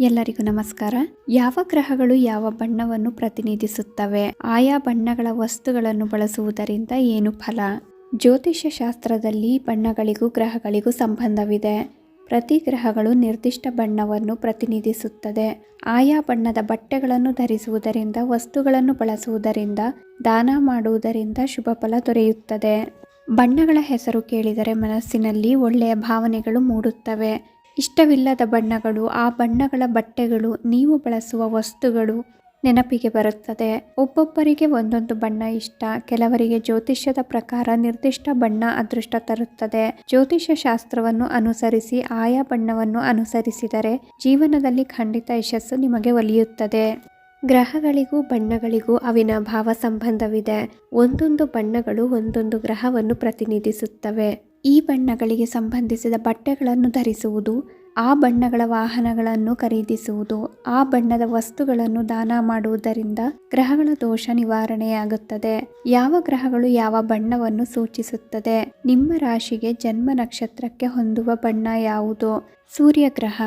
ಎಲ್ಲರಿಗೂ ನಮಸ್ಕಾರ. ಯಾವ ಗ್ರಹಗಳು ಯಾವ ಬಣ್ಣವನ್ನು ಪ್ರತಿನಿಧಿಸುತ್ತವೆ? ಆಯಾ ಬಣ್ಣಗಳ ವಸ್ತುಗಳನ್ನು ಬಳಸುವುದರಿಂದ ಏನು ಫಲ? ಜ್ಯೋತಿಷ್ಯ ಶಾಸ್ತ್ರದಲ್ಲಿ ಬಣ್ಣಗಳಿಗೂ ಗ್ರಹಗಳಿಗೂ ಸಂಬಂಧವಿದೆ. ಪ್ರತಿ ಗ್ರಹಗಳು ನಿರ್ದಿಷ್ಟ ಬಣ್ಣವನ್ನು ಪ್ರತಿನಿಧಿಸುತ್ತದೆ. ಆಯಾ ಬಣ್ಣದ ಬಟ್ಟೆಗಳನ್ನು ಧರಿಸುವುದರಿಂದ, ವಸ್ತುಗಳನ್ನು ಬಳಸುವುದರಿಂದ, ದಾನ ಮಾಡುವುದರಿಂದ ಶುಭ ಫಲ ದೊರೆಯುತ್ತದೆ. ಬಣ್ಣಗಳ ಹೆಸರು ಕೇಳಿದರೆ ಮನಸ್ಸಿನಲ್ಲಿ ಒಳ್ಳೆಯ ಭಾವನೆಗಳು ಮೂಡುತ್ತವೆ. ಇಷ್ಟವಿಲ್ಲದ ಬಣ್ಣಗಳು, ಆ ಬಣ್ಣಗಳ ಬಟ್ಟೆಗಳು ನೀವು ಬಳಸುವ ವಸ್ತುಗಳು ನೆನಪಿಗೆ ಬರುತ್ತದೆ. ಒಬ್ಬೊಬ್ಬರಿಗೆ ಒಂದೊಂದು ಬಣ್ಣ ಇಷ್ಟ. ಕೆಲವರಿಗೆ ಜ್ಯೋತಿಷ್ಯದ ಪ್ರಕಾರ ನಿರ್ದಿಷ್ಟ ಬಣ್ಣ ಅದೃಷ್ಟ ತರುತ್ತದೆ. ಜ್ಯೋತಿಷ್ಯ ಶಾಸ್ತ್ರವನ್ನು ಅನುಸರಿಸಿ, ಆಯಾ ಬಣ್ಣವನ್ನು ಅನುಸರಿಸಿದರೆ ಜೀವನದಲ್ಲಿ ಖಂಡಿತ ಯಶಸ್ಸು ನಿಮಗೆ ಒಲಿಯುತ್ತದೆ. ಗ್ರಹಗಳಿಗೂ ಬಣ್ಣಗಳಿಗೂ ಅವಿನಾಭಾವ ಸಂಬಂಧವಿದೆ. ಒಂದೊಂದು ಬಣ್ಣಗಳು ಒಂದೊಂದು ಗ್ರಹವನ್ನು ಪ್ರತಿನಿಧಿಸುತ್ತವೆ. ಈ ಬಣ್ಣಗಳಿಗೆ ಸಂಬಂಧಿಸಿದ ಬಟ್ಟೆಗಳನ್ನು ಧರಿಸುವುದು, ಆ ಬಣ್ಣಗಳ ವಾಹನಗಳನ್ನು ಖರೀದಿಸುವುದು, ಆ ಬಣ್ಣದ ವಸ್ತುಗಳನ್ನು ದಾನ ಮಾಡುವುದರಿಂದ ಗ್ರಹಗಳ ದೋಷ ನಿವಾರಣೆಯಾಗುತ್ತದೆ. ಯಾವ ಗ್ರಹಗಳು ಯಾವ ಬಣ್ಣವನ್ನು ಸೂಚಿಸುತ್ತದೆ? ನಿಮ್ಮ ರಾಶಿಗೆ ಜನ್ಮ ನಕ್ಷತ್ರಕ್ಕೆ ಹೊಂದುವ ಬಣ್ಣ ಯಾವುದು? ಸೂರ್ಯ ಗ್ರಹ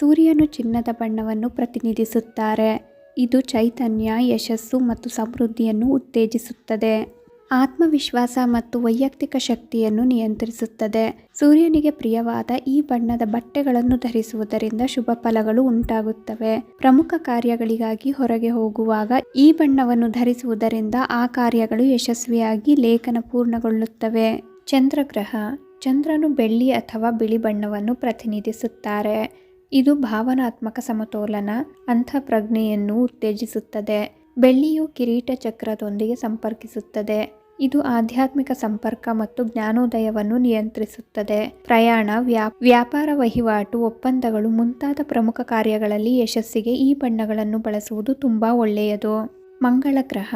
ಸೂರ್ಯನು ಚಿನ್ನದ ಬಣ್ಣವನ್ನು ಪ್ರತಿನಿಧಿಸುತ್ತಾರೆ. ಇದು ಚೈತನ್ಯ, ಯಶಸ್ಸು ಮತ್ತು ಸಮೃದ್ಧಿಯನ್ನು ಉತ್ತೇಜಿಸುತ್ತದೆ. ಆತ್ಮವಿಶ್ವಾಸ ಮತ್ತು ವೈಯಕ್ತಿಕ ಶಕ್ತಿಯನ್ನು ನಿಯಂತ್ರಿಸುತ್ತದೆ. ಸೂರ್ಯನಿಗೆ ಪ್ರಿಯವಾದ ಈ ಬಣ್ಣದ ಬಟ್ಟೆಗಳನ್ನು ಧರಿಸುವುದರಿಂದ ಶುಭ ಫಲಗಳು ಉಂಟಾಗುತ್ತವೆ. ಪ್ರಮುಖ ಕಾರ್ಯಗಳಿಗಾಗಿ ಹೊರಗೆ ಹೋಗುವಾಗ ಈ ಬಣ್ಣವನ್ನು ಧರಿಸುವುದರಿಂದ ಆ ಕಾರ್ಯಗಳು ಯಶಸ್ವಿಯಾಗಿ ಲೇಖನ ಪೂರ್ಣಗೊಳ್ಳುತ್ತವೆ. ಚಂದ್ರಗ್ರಹ, ಚಂದ್ರನು ಬೆಳ್ಳಿ ಅಥವಾ ಬಿಳಿ ಬಣ್ಣವನ್ನು ಪ್ರತಿನಿಧಿಸುತ್ತಾರೆ. ಇದು ಭಾವನಾತ್ಮಕ ಸಮತೋಲನ, ಅಂತಃಪ್ರಜ್ಞೆಯನ್ನು ಉತ್ತೇಜಿಸುತ್ತದೆ. ಬೆಳ್ಳಿಯು ಕಿರೀಟ ಚಕ್ರದೊಂದಿಗೆ ಸಂಪರ್ಕಿಸುತ್ತದೆ. ಇದು ಆಧ್ಯಾತ್ಮಿಕ ಸಂಪರ್ಕ ಮತ್ತು ಜ್ಞಾನೋದಯವನ್ನು ನಿಯಂತ್ರಿಸುತ್ತದೆ. ಪ್ರಯಾಣ ವ್ಯಾಪ್ ವ್ಯಾಪಾರ ವಹಿವಾಟು, ಒಪ್ಪಂದಗಳು, ಮುಂತಾದ ಪ್ರಮುಖ ಕಾರ್ಯಗಳಲ್ಲಿ ಯಶಸ್ಸಿಗೆ ಈ ಬಣ್ಣಗಳನ್ನು ಬಳಸುವುದು ತುಂಬಾ ಒಳ್ಳೆಯದು. ಮಂಗಳ ಗ್ರಹ.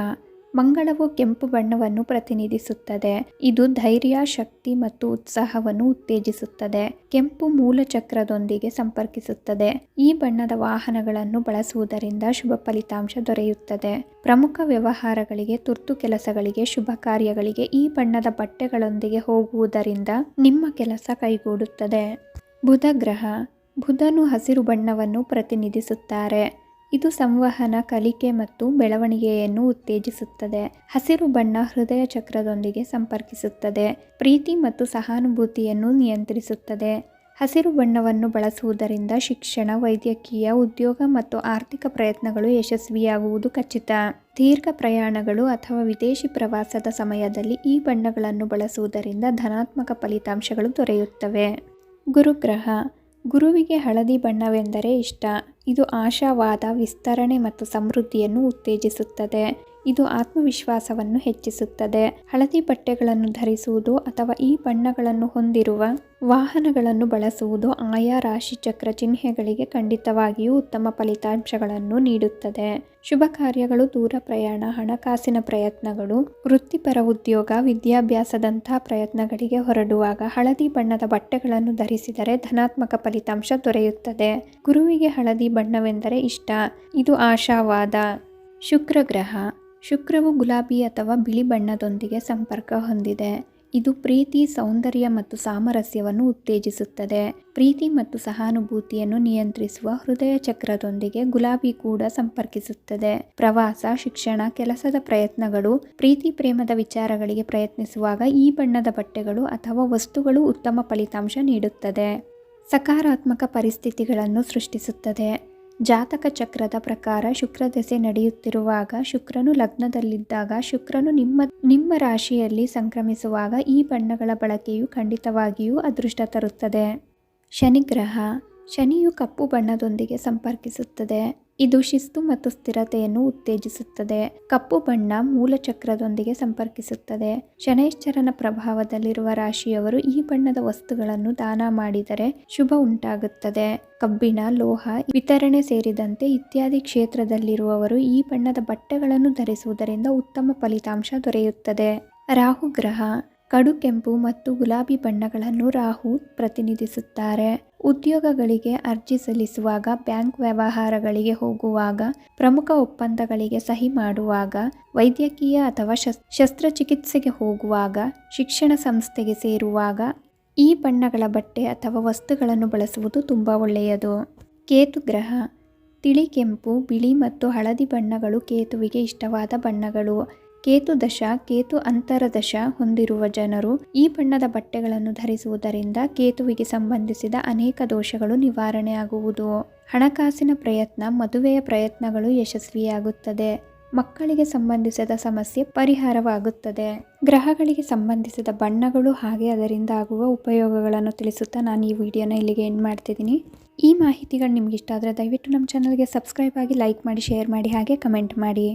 ಮಂಗಳವು ಕೆಂಪು ಬಣ್ಣವನ್ನು ಪ್ರತಿನಿಧಿಸುತ್ತದೆ. ಇದು ಧೈರ್ಯ, ಶಕ್ತಿ ಮತ್ತು ಉತ್ಸಾಹವನ್ನು ಉತ್ತೇಜಿಸುತ್ತದೆ. ಕೆಂಪು ಮೂಲ ಚಕ್ರದೊಂದಿಗೆ ಸಂಪರ್ಕಿಸುತ್ತದೆ. ಈ ಬಣ್ಣದ ವಾಹನಗಳನ್ನು ಬಳಸುವುದರಿಂದ ಶುಭ ಫಲಿತಾಂಶ ದೊರೆಯುತ್ತದೆ. ಪ್ರಮುಖ ವ್ಯವಹಾರಗಳಿಗೆ, ತುರ್ತು ಕೆಲಸಗಳಿಗೆ, ಶುಭ ಕಾರ್ಯಗಳಿಗೆ ಈ ಬಣ್ಣದ ಬಟ್ಟೆಗಳೊಂದಿಗೆ ಹೋಗುವುದರಿಂದ ನಿಮ್ಮ ಕೆಲಸ ಕೈಗೂಡುತ್ತದೆ. ಬುಧ ಗ್ರಹ. ಬುಧನು ಹಸಿರು ಬಣ್ಣವನ್ನು ಪ್ರತಿನಿಧಿಸುತ್ತಾರೆ. ಇದು ಸಂವಹನ, ಕಲಿಕೆ ಮತ್ತು ಬೆಳವಣಿಗೆಯನ್ನು ಉತ್ತೇಜಿಸುತ್ತದೆ. ಹಸಿರು ಬಣ್ಣ ಹೃದಯ ಚಕ್ರದೊಂದಿಗೆ ಸಂಪರ್ಕಿಸುತ್ತದೆ. ಪ್ರೀತಿ ಮತ್ತು ಸಹಾನುಭೂತಿಯನ್ನು ನಿಯಂತ್ರಿಸುತ್ತದೆ. ಹಸಿರು ಬಣ್ಣವನ್ನು ಬಳಸುವುದರಿಂದ ಶಿಕ್ಷಣ, ವೈದ್ಯಕೀಯ, ಉದ್ಯೋಗ ಮತ್ತು ಆರ್ಥಿಕ ಪ್ರಯತ್ನಗಳು ಯಶಸ್ವಿಯಾಗುವುದು ಖಚಿತ. ದೀರ್ಘ ಪ್ರಯಾಣಗಳು ಅಥವಾ ವಿದೇಶಿ ಪ್ರವಾಸದ ಸಮಯದಲ್ಲಿ ಈ ಬಣ್ಣಗಳನ್ನು ಬಳಸುವುದರಿಂದ ಧನಾತ್ಮಕ ಫಲಿತಾಂಶಗಳು ದೊರೆಯುತ್ತವೆ. ಗುರುಗ್ರಹ, ಗುರುವಿಗೆ ಹಳದಿ ಬಣ್ಣವೆಂದರೆ ಇಷ್ಟ. ಇದು ಆಶಾವಾದ ವಿಸ್ತರಣೆ ಮತ್ತು ಸಮೃದ್ಧಿಯನ್ನು ಉತ್ತೇಜಿಸುತ್ತದೆ. ಇದು ಆತ್ಮವಿಶ್ವಾಸವನ್ನು ಹೆಚ್ಚಿಸುತ್ತದೆ. ಹಳದಿ ಬಟ್ಟೆಗಳನ್ನು ಧರಿಸುವುದು ಅಥವಾ ಈ ಬಣ್ಣಗಳನ್ನು ಹೊಂದಿರುವ ವಾಹನಗಳನ್ನು ಬಳಸುವುದು ಆಯಾ ರಾಶಿ ಚಕ್ರ ಚಿಹ್ನೆಗಳಿಗೆ ಖಂಡಿತವಾಗಿಯೂ ಉತ್ತಮ ಫಲಿತಾಂಶಗಳನ್ನು ನೀಡುತ್ತದೆ. ಶುಭ ಕಾರ್ಯಗಳು, ದೂರ ಪ್ರಯಾಣ, ಹಣಕಾಸಿನ ಪ್ರಯತ್ನಗಳು, ವೃತ್ತಿಪರ ಉದ್ಯೋಗ, ವಿದ್ಯಾಭ್ಯಾಸದಂತಹ ಪ್ರಯತ್ನಗಳಿಗೆ ಹೊರಡುವಾಗ ಹಳದಿ ಬಣ್ಣದ ಬಟ್ಟೆಗಳನ್ನು ಧರಿಸಿದರೆ ಧನಾತ್ಮಕ ಫಲಿತಾಂಶ ದೊರೆಯುತ್ತದೆ. ಗುರುವಿಗೆ ಹಳದಿ ಬಣ್ಣವೆಂದರೆ ಇಷ್ಟ. ಇದು ಆಶಾವಾದ. ಶುಕ್ರ ಗ್ರಹ. ಶುಕ್ರವು ಗುಲಾಬಿ ಅಥವಾ ಬಿಳಿ ಬಣ್ಣದೊಂದಿಗೆ ಸಂಪರ್ಕ ಹೊಂದಿದೆ. ಇದು ಪ್ರೀತಿ, ಸೌಂದರ್ಯ ಮತ್ತು ಸಾಮರಸ್ಯವನ್ನು ಉತ್ತೇಜಿಸುತ್ತದೆ. ಪ್ರೀತಿ ಮತ್ತು ಸಹಾನುಭೂತಿಯನ್ನು ನಿಯಂತ್ರಿಸುವ ಹೃದಯ ಚಕ್ರದೊಂದಿಗೆ ಗುಲಾಬಿ ಕೂಡ ಸಂಪರ್ಕಿಸುತ್ತದೆ. ಪ್ರವಾಸ, ಶಿಕ್ಷಣ, ಕೆಲಸದ ಪ್ರಯತ್ನಗಳು, ಪ್ರೀತಿ ಪ್ರೇಮದ ವಿಚಾರಗಳಿಗೆ ಪ್ರಯತ್ನಿಸುವಾಗ ಈ ಬಣ್ಣದ ಬಟ್ಟೆಗಳು ಅಥವಾ ವಸ್ತುಗಳು ಉತ್ತಮ ಫಲಿತಾಂಶ ನೀಡುತ್ತದೆ. ಸಕಾರಾತ್ಮಕ ಪರಿಸ್ಥಿತಿಗಳನ್ನು ಸೃಷ್ಟಿಸುತ್ತದೆ. ಜಾತಕ ಚಕ್ರದ ಪ್ರಕಾರ ಶುಕ್ರ ದೆಸೆ ನಡೆಯುತ್ತಿರುವಾಗ ಶುಕ್ರನು ಲಗ್ನದಲ್ಲಿದ್ದಾಗ ಶುಕ್ರನು ನಿಮ್ಮ ನಿಮ್ಮ ರಾಶಿಯಲ್ಲಿ ಸಂಕ್ರಮಿಸುವಾಗ ಈ ಬಣ್ಣಗಳ ಬಳಕೆಯು ಖಂಡಿತವಾಗಿಯೂ ಅದೃಷ್ಟ ತರುತ್ತದೆ. ಶನಿಗ್ರಹ ಶನಿಯು ಕಪ್ಪು ಬಣ್ಣದೊಂದಿಗೆ ಸಂಪರ್ಕಿಸುತ್ತದೆ. ಇದು ಶಿಸ್ತು ಮತ್ತು ಸ್ಥಿರತೆಯನ್ನು ಉತ್ತೇಜಿಸುತ್ತದೆ. ಕಪ್ಪು ಬಣ್ಣ ಮೂಲ ಚಕ್ರದೊಂದಿಗೆ ಸಂಪರ್ಕಿಸುತ್ತದೆ. ಶನೈಶ್ಚರನ ಪ್ರಭಾವದಲ್ಲಿರುವ ರಾಶಿಯವರು ಈ ಬಣ್ಣದ ವಸ್ತುಗಳನ್ನು ದಾನ ಮಾಡಿದರೆ ಶುಭ ಉಂಟಾಗುತ್ತದೆ. ಕಬ್ಬಿಣ, ಲೋಹ, ವಿತರಣೆ ಸೇರಿದಂತೆ ಇತ್ಯಾದಿ ಕ್ಷೇತ್ರದಲ್ಲಿರುವವರು ಈ ಬಣ್ಣದ ಬಟ್ಟೆಗಳನ್ನು ಧರಿಸುವುದರಿಂದ ಉತ್ತಮ ಫಲಿತಾಂಶ ದೊರೆಯುತ್ತದೆ. ರಾಹು ಗ್ರಹ, ಕಡು ಕೆಂಪು ಮತ್ತು ಗುಲಾಬಿ ಬಣ್ಣಗಳನ್ನು ರಾಹು ಪ್ರತಿನಿಧಿಸುತ್ತಾರೆ. ಉದ್ಯೋಗಗಳಿಗೆ ಅರ್ಜಿ ಸಲ್ಲಿಸುವಾಗ, ಬ್ಯಾಂಕ್ ವ್ಯವಹಾರಗಳಿಗೆ ಹೋಗುವಾಗ, ಪ್ರಮುಖ ಒಪ್ಪಂದಗಳಿಗೆ ಸಹಿ ಮಾಡುವಾಗ, ವೈದ್ಯಕೀಯ ಅಥವಾ ಶಸ್, ಶಸ್ತ್ರಚಿಕಿತ್ಸೆಗೆ ಹೋಗುವಾಗ, ಶಿಕ್ಷಣ ಸಂಸ್ಥೆಗೆ ಸೇರುವಾಗ ಈ ಬಣ್ಣಗಳ ಬಟ್ಟೆ ಅಥವಾ ವಸ್ತುಗಳನ್ನು ಬಳಸುವುದು ತುಂಬ ಒಳ್ಳೆಯದು. ಕೇತು ಗ್ರಹ, ತಿಳಿ ಕೆಂಪು, ಬಿಳಿ ಮತ್ತು ಹಳದಿ ಬಣ್ಣಗಳು ಕೇತುವಿಗೆ ಇಷ್ಟವಾದ ಬಣ್ಣಗಳು. ಕೇತು ದಶ, ಕೇತು ಅಂತರದಶ ಹೊಂದಿರುವ ಜನರು ಈ ಬಣ್ಣದ ಬಟ್ಟೆಗಳನ್ನು ಧರಿಸುವುದರಿಂದ ಕೇತುವಿಗೆ ಸಂಬಂಧಿಸಿದ ಅನೇಕ ದೋಷಗಳು ನಿವಾರಣೆಯಾಗುವುದು. ಹಣಕಾಸಿನ ಪ್ರಯತ್ನ, ಮದುವೆಯ ಪ್ರಯತ್ನಗಳು ಯಶಸ್ವಿಯಾಗುತ್ತದೆ. ಮಕ್ಕಳಿಗೆ ಸಂಬಂಧಿಸಿದ ಸಮಸ್ಯೆ ಪರಿಹಾರವಾಗುತ್ತದೆ. ಗ್ರಹಗಳಿಗೆ ಸಂಬಂಧಿಸಿದ ಬಣ್ಣಗಳು ಹಾಗೆ ಅದರಿಂದ ಆಗುವ ಉಪಯೋಗಗಳನ್ನು ತಿಳಿಸುತ್ತಾ ನಾನು ಈ ವಿಡಿಯೋನ ಇಲ್ಲಿಗೆ ಎಂಡ್ ಮಾಡ್ತಿದ್ದೀನಿ. ಈ ಮಾಹಿತಿಗಳು ನಿಮ್ಗೆ ಇಷ್ಟ ಆದರೆ ದಯವಿಟ್ಟು ನಮ್ಮ ಚಾನಲ್ಗೆ ಸಬ್ಸ್ಕ್ರೈಬ್ ಆಗಿ ಲೈಕ್ ಮಾಡಿ ಶೇರ್ ಮಾಡಿ, ಹಾಗೆ ಕಮೆಂಟ್ ಮಾಡಿ.